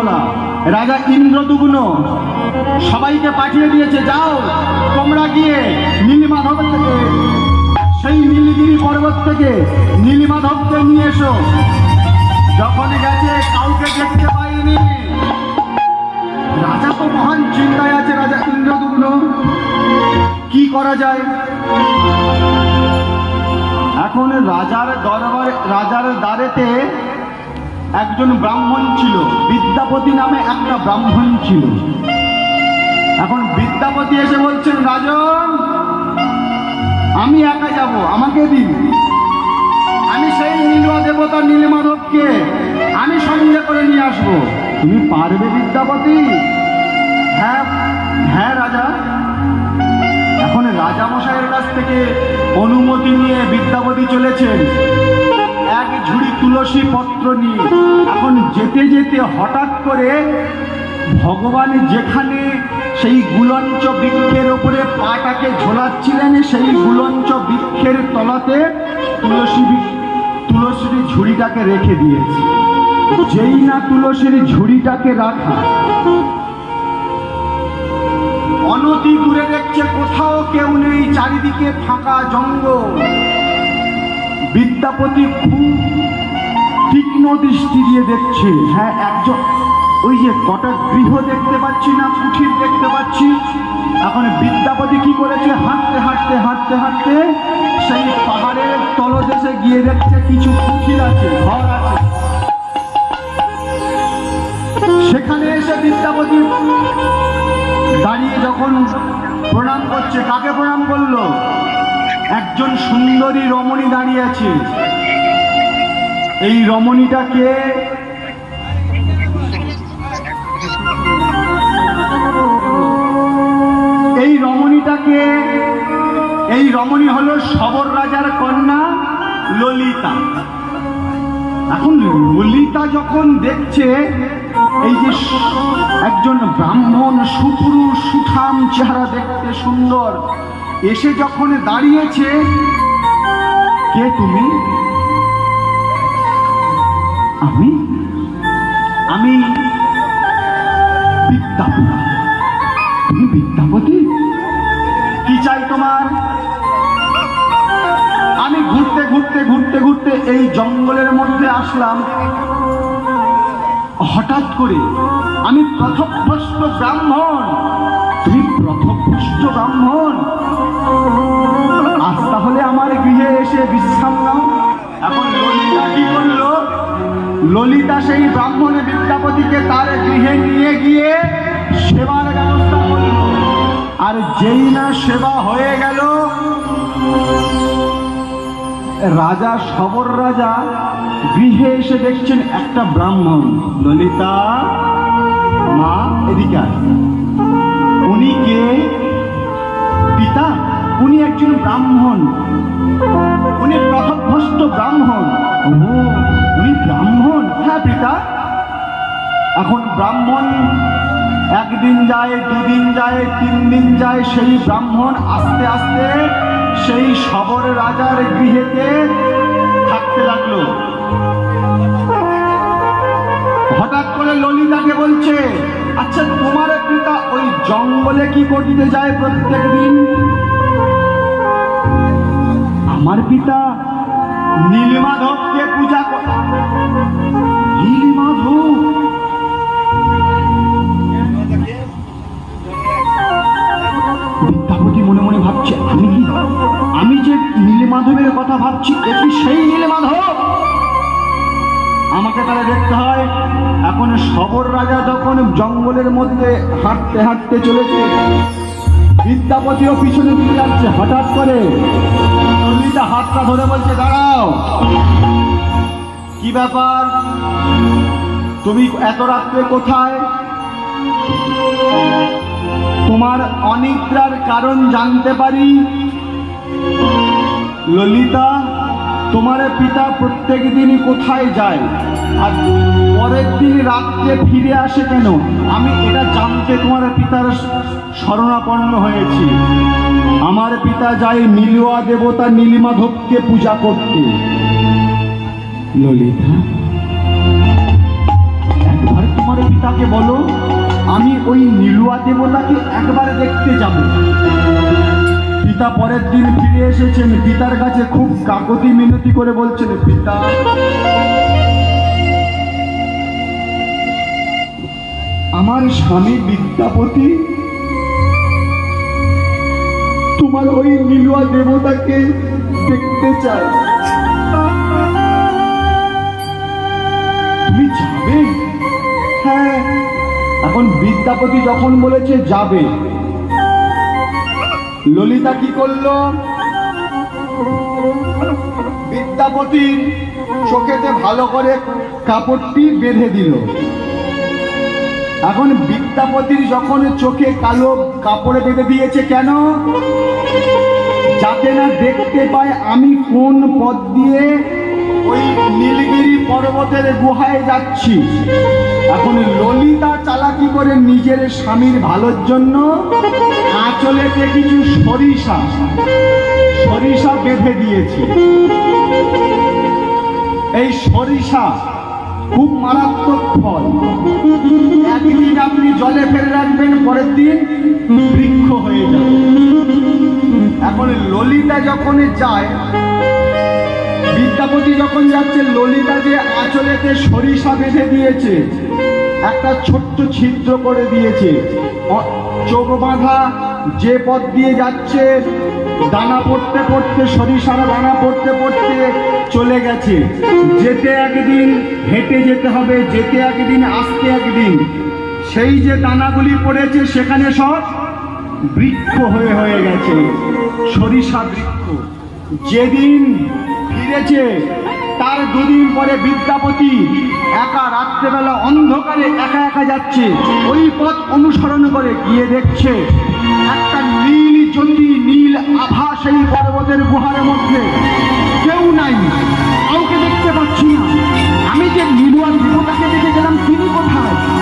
বলা রাজা ইন্দ্রদুগ্ন সবাইকে পাঠিয়ে দিয়েছে, যাও, তোমরা গিয়ে নীলিমাধব থেকে, সেই নীলগিরি পর্বত থেকে নীলিমাধবকে নিয়ে এসো। যখন গেছে, কাউকে দেখতে পাইনি। রাজা তো মহান চিন্তায় আছে, রাজা ইন্দ্রদুগ্ন। কি করা যায়? এখন রাজার দরবারে, রাজার দ্বারেতে একজন ব্রাহ্মণ ছিল। বিদ্যাপতি নামে একটা ব্রাহ্মণ ছিল। এখন বিদ্যাপতি এসে বলছেন, রাজন, আমি একা যাব, আমাকে দিন। আমি সেই নীলমা দেবতা নীলমাধবকে আমি সঙ্গে করে নিয়ে আসব। তুমি পারবে বিদ্যাপতি? হ্যাঁ হ্যাঁ রাজা। এখন রাজা মশাইয়ের কাছ থেকে অনুমতি নিয়ে বিদ্যাপতি চলেছেন। এক ঝুড়ি তুলসী পত্র নিয়ে। এখন যেতে যেতে হঠাৎ করে ভগবান যেখানে সেই গুলঞ্চ বৃক্ষের ওপরে পাটাকে ঝোলাচ্ছিলেন, সেই গুলঞ্চ বৃক্ষের তলাতে তুলসী তুলসীর ঝুড়িটাকে রেখে দিয়েছে। যেই না তুলসীর ঝুড়িটাকে রাখা, অনতি দূরে দেখছে কোথাও কেউ নেই, চারিদিকে ফাঁকা জঙ্গল। বিদ্যাপতি খুব তীক্ষ্ণ দৃষ্টি দিয়ে দেখছে। হ্যাঁ একজন, ওই যে কটা গৃহ দেখতে পাচ্ছি না, কুঠির দেখতে পাচ্ছি। এখন বিদ্যাপতি কি করেছে? হাঁটতে হাঁটতে হাঁটতে হাঁটতে সেই পাহাড়ের তলদেশে গিয়ে দেখছে কিছু কুঠির আছে, ঘর আছে। সেখানে এসে বিদ্যাপতি দাঁড়িয়ে যখন প্রণাম করছে, কাকে প্রণাম করল? একজন সুন্দরী রমণী দাঁড়িয়ে আছে। এই রমণীটাকে এই রমণীটাকে, এই রমণী হলো সবর রাজার কন্যা ললিতা। এখন ললিতা যখন দেখছে এই যে একজন ব্রাহ্মণ সুপুরুষ সুঠাম চেহারা দেখতে সুন্দর এসে যখন দাঁড়িয়েছে, কে তুমি? আমি? আমি বিদ্যাপতি। তুমি বিদ্যাপতি? কি চাই তোমার? আমি ঘুরতে ঘুরতে ঘুরতে ঘুরতে এই জঙ্গলের মধ্যে আসলাম। হঠাৎ করে আমি প্রথভ্রষ্ট ব্রাহ্মণ। তুমি প্রথভ্রষ্ট ব্রাহ্মণ। আজ তাহলে আমার গৃহে এসে বিশ্রাম নাও। এখন ললিতা কি করল? ললিতা সেই ব্রাহ্মণ বিদ্যাপতিকে তার গৃহে নিয়ে গিয়ে সেবার ব্যবস্থা করল। আর যেই না সেবা হয়ে গেল রাজা, সবর রাজা, গৃহে এসে দেখছেন একটা ব্রাহ্মণ। ললিতা, মা, এদিকে। উনি কে? পিতা? উনি একজন ব্রাহ্মণ। উনি প্রথভ্রষ্ট ব্রাহ্মণ। ও উনি ব্রাহ্মণ? হ্যাঁ পিতা। এখন ব্রাহ্মণ একদিন যায়, দুদিন যায় তিন দিন যায়, সেই ব্রাহ্মণ আস্তে আস্তে সেই সবর রাজার গৃহেতে থাকতে লাগল। হঠাৎ করে ললিতাকে বলছে আচ্ছা তোমার পিতা ওই জঙ্গলে কি করতে যায় প্রত্যেক দিন আমার পিতা নীলমাধবকে এখন সবর রাজা যখন জঙ্গলের মধ্যে হাঁটতে হাঁটতে চলেছে, বিদ্যাপতিও পিছনে দিকে যাচ্ছে, হঠাৎ করে ললিতা হাতটা ধরে বলছে, দাঁড়াও। কি ব্যাপার? তুমি এত রাত্রে কোথায়? তোমার অনিদ্রার কারণ জানতে পারি, ললিতা। তোমার পিতা প্রত্যেক দিনই কোথায় যায়? আর পরের দিন রাত্রে ফিরে আসে কেন? আমি এটা জানতে তোমার পিতার শরণাপন্ন হয়েছি। আমার পিতা যায় নীলুয়া দেবতা নীলিমাধবকে পূজা করতে। ললিতা, একবার তোমার পিতাকে বলো, আমি ওই নীলুয়া দেবতাকে একবার দেখতে যাব। পিতা পরের দিন ফিরে এসেছেন। পিতার কাছে খুব কাকতি মিনতি করে বলছেন, পিতা, আমার স্বামী বিদ্যাপতি, তোমার ওই নীলুয়া দেবতাকে দেখতে চায় তুমি যাবে? হ্যাঁ এখন বিদ্যাপতি যখন বলেছে, যাবে। ললিতা কি করল? বিদ্যাপতির চোখেতে ভালো করে কাপড়টি বেঁধে দিল। এখন বিদ্যাপতির যখন চোখে কালো কাপড়ে বেঁধে দিয়েছে কেন? যাতে না দেখতে পায় আমি কোন পথ দিয়ে ওই নীলগিরি পর্বতের গুহায় যাচ্ছি। এখন ললিতা চালাকি করে নিজের স্বামীর ভালোর জন্য আঁচলেতে কিছু সরিষা সরিষা বেঁধে দিয়েছে। এই সরিষা খুব মারাত্মক ফল। একদিন আপনি জলে ফেলে রাখবেন, পরের দিন বৃক্ষ হয়ে যাবে। এখন ললিতা যখন যায় বিদ্যাপতি যখন যাচ্ছে, ললিতা যে আঁচলেতে সরিষা বেঁধে দিয়েছে, একটা ছোট্ট ছিদ্র করে দিয়েছে। চোখ বাঁধা, যে পথ দিয়ে যাচ্ছে, দানা পড়তে পড়তে, সরিষার দানা পড়তে পড়তে চলে গেছে। যেতে একদিন হেঁটে যেতে হবে, যেতে একদিন আসতে একদিন। সেই যে দানাগুলি পড়েছে, সেখানে সব বৃক্ষ হয়ে হয়ে গেছে। সরিষা বৃক্ষ। যেদিন ফিরেছে। তার দুদিন পরে বিদ্যাপতি একা রাত্রেবেলা অন্ধকারে একা একা যাচ্ছে। ওই পথ অনুসরণ করে গিয়ে দেখছে, একটা নীল জ্যোতি, নীল আভা সেই পর্বতের গুহার মধ্যে। কেউ নাই, কাউকে দেখতে পাচ্ছি না। আমি যে নীলুয়ার জীবনটাকে দেখে গেলাম তিনি কোথায়?